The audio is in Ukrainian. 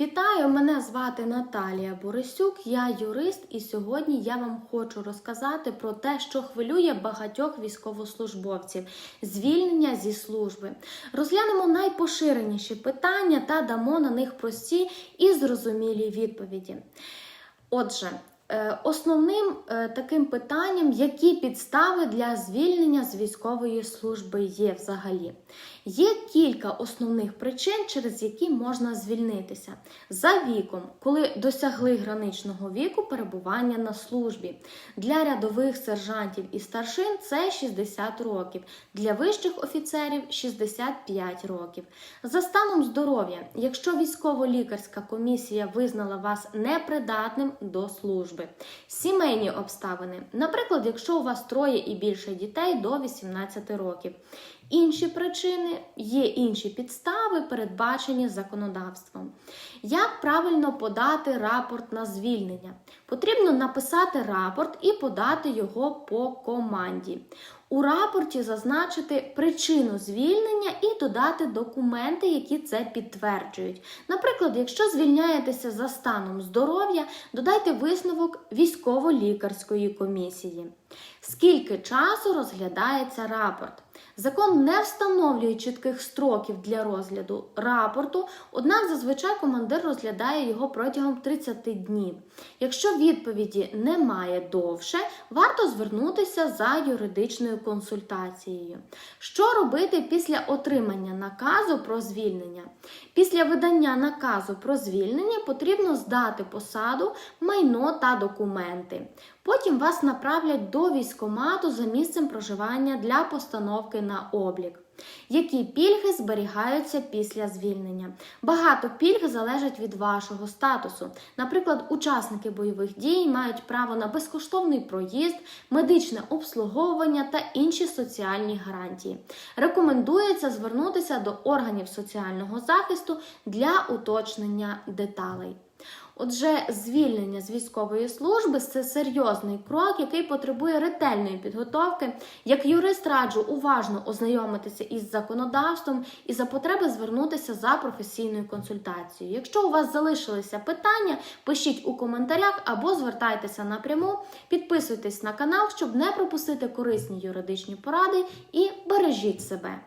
Вітаю! Мене звати Наталія Борисюк, я юрист, і сьогодні я вам хочу розказати про те, що хвилює багатьох військовослужбовців звільнення зі служби. Розглянемо найпоширеніші питання та дамо на них прості і зрозумілі відповіді. Отже, основним е, таким питанням, які підстави для звільнення з військової служби є взагалі. Є кілька основних причин, через які можна звільнитися. За віком, коли досягли граничного віку перебування на службі. Для рядових сержантів і старшин це 60 років, для вищих офіцерів 65 років. За станом здоров'я, якщо військово-лікарська комісія визнала вас непридатним до служби. Сімейні обставини, наприклад, якщо у вас троє і більше дітей до 18 років. Інші причини є інші підстави, передбачені законодавством. Як правильно подати рапорт на звільнення? Потрібно написати рапорт і подати його по команді. У рапорті зазначити причину звільнення і додати документи, які це підтверджують. Наприклад, якщо звільняєтеся за станом здоров'я, додайте висновок військово-лікарської комісії. Скільки часу розглядається рапорт? Закон не встановлює чітких строків для розгляду рапорту, однак зазвичай командир розглядає його протягом 30 днів. Якщо відповіді немає довше, варто звернутися за юридичною консультацією. Що робити після отримання наказу про звільнення? Після видання наказу про звільнення потрібно здати посаду, майно та документи. Потім вас направлять до військкомату за місцем проживання для постановки на облік. Які пільги зберігаються після звільнення? Багато пільг залежать від вашого статусу. Наприклад, учасники бойових дій мають право на безкоштовний проїзд, медичне обслуговування та інші соціальні гарантії. Рекомендується звернутися до органів соціального захисту для уточнення деталей. Отже, звільнення з військової служби це серйозний крок, який потребує ретельної підготовки. Як юрист раджу уважно ознайомитися із законодавством і за потреби звернутися за професійною консультацією. Якщо у вас залишилися питання, пишіть у коментарях або звертайтеся напряму, підписуйтесь на канал, щоб не пропустити корисні юридичні поради і бережіть себе.